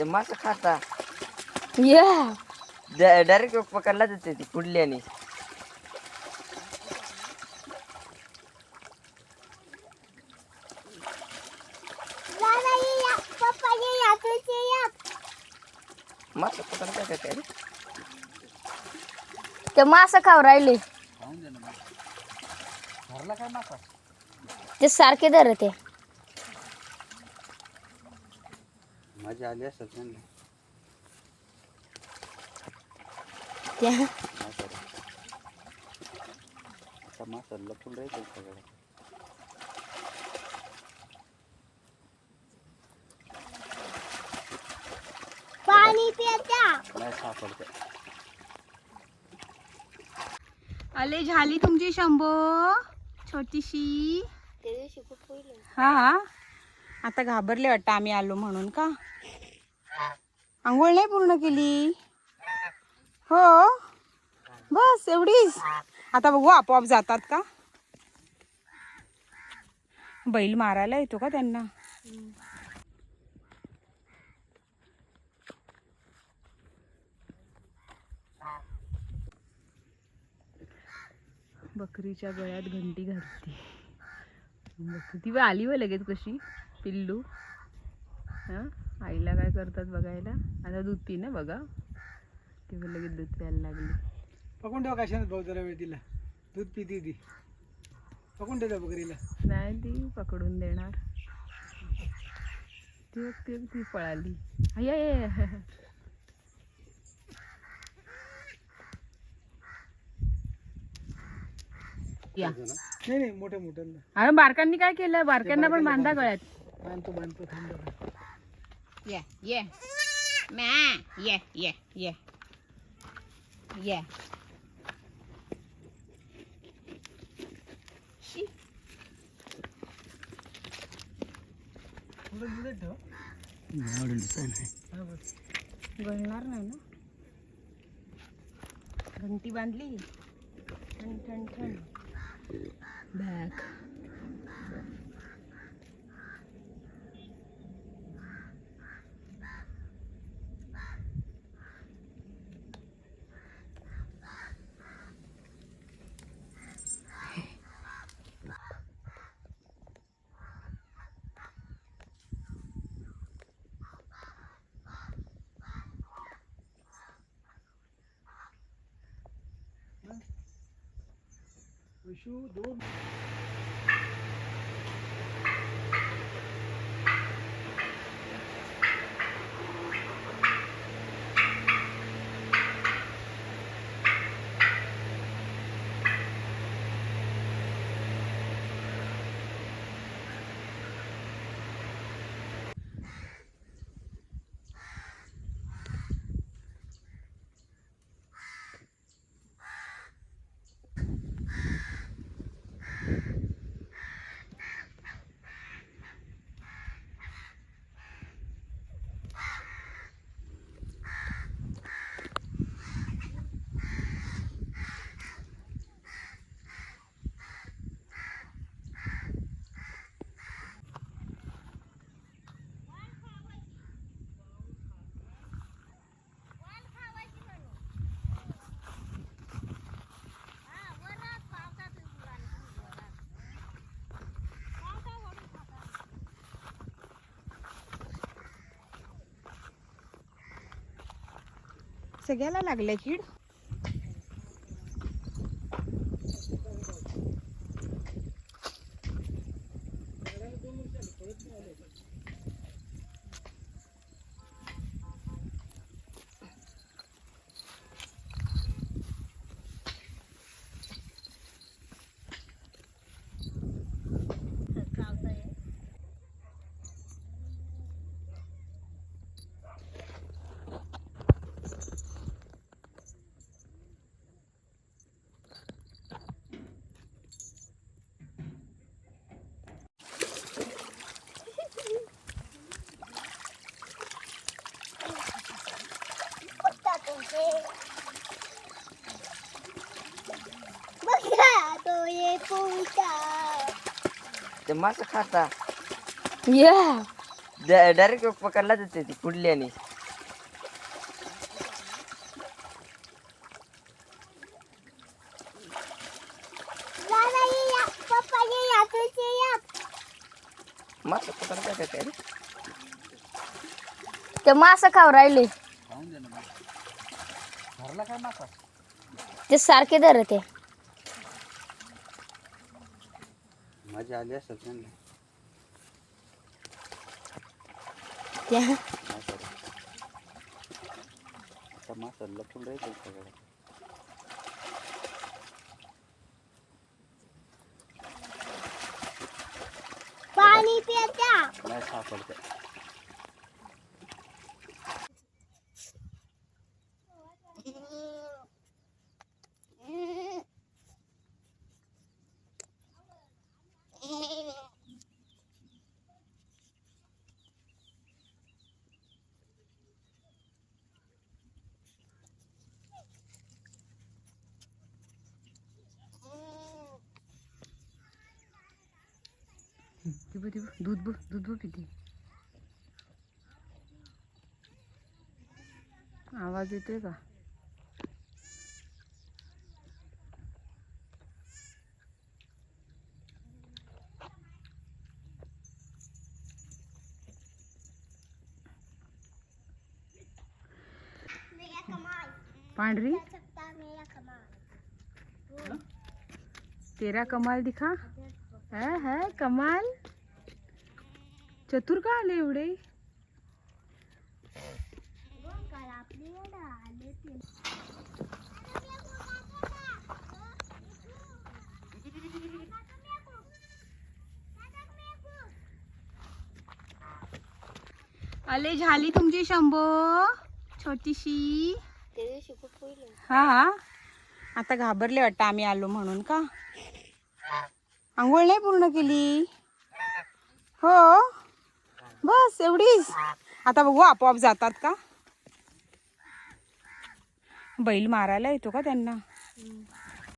ते मासा खाता. या डायरेक्ट पकडला जाते ती पुढल्याने मासा पकडता का काय? ते मासा खाऊ राहिले. ते सारखे धर माझी आली असेल त्यांना. त्या? आता लपून राहायचं सगळं पाणी पिता नाही सापडतं आले झाली तुमची शंभो. छोटीशी. त्या दिवशी खूप पहिलं हा हा. आता घाबरले वाटतं आम्ही आलो म्हणून का? आंघोळ नाही पूर्ण केली? हो? बस एवढीच. आता बघू आपोआप जातात का? बैल मारायला येतो का त्यांना? बकरीच्या गळ्यात घंटी घालते. ती बी आली व लगेच कशी? पिल्लू. हा? आईला काय करतात बघायला? आता दूध पी ना बघा. ती लगेच दूध प्यायला लागली. पकडून ठेवा कशाने भाऊ जरा वेळ तिला दूध पिती ती. पकडून ठेवा बकरीला. नाही ती पकडून देणार. ती ती पळाली. आय, या. नाही नाही मोठ्या मोठ्यांना अरे बारकांनी काय केलं बारक्यांना पण बांधा गळ्यात. बांधतो बांधतो थांब जरा. ये ये. मॅ ये ये ये. ये. थोडं दिलं ठेव. हा बस. गळणार नाही ना? घंटी बांधली. ठण ठण ठण. back. Exu, Dobro. सगळ्याला लागलंय कीड ते मासा खाता. या. डायरेक्ट पकडला जाते ती मासा पकडता का काय रे? ते मासा खाऊ राहिले. ते सारखे धर मजा आली असेल त्यांना. आता लपून राहायचं सगळं पाणी पित्या नाही सापडते ती बघ, दूध बघ दूध बघ किती आवाज येतोय का पांढरी तेरा कमाल दिखा। हा हा कमाल. चतुर का आले एवढे? आले झाली तुमची शंभो छोटीशी. हा आता घाबरले वाटतं आम्ही आलो म्हणून का? आंघोळ नाही पूर्ण केली? हो? बस एवढीच. आता बघू आपोआप जातात का? बैल मारायला येतो का त्यांना?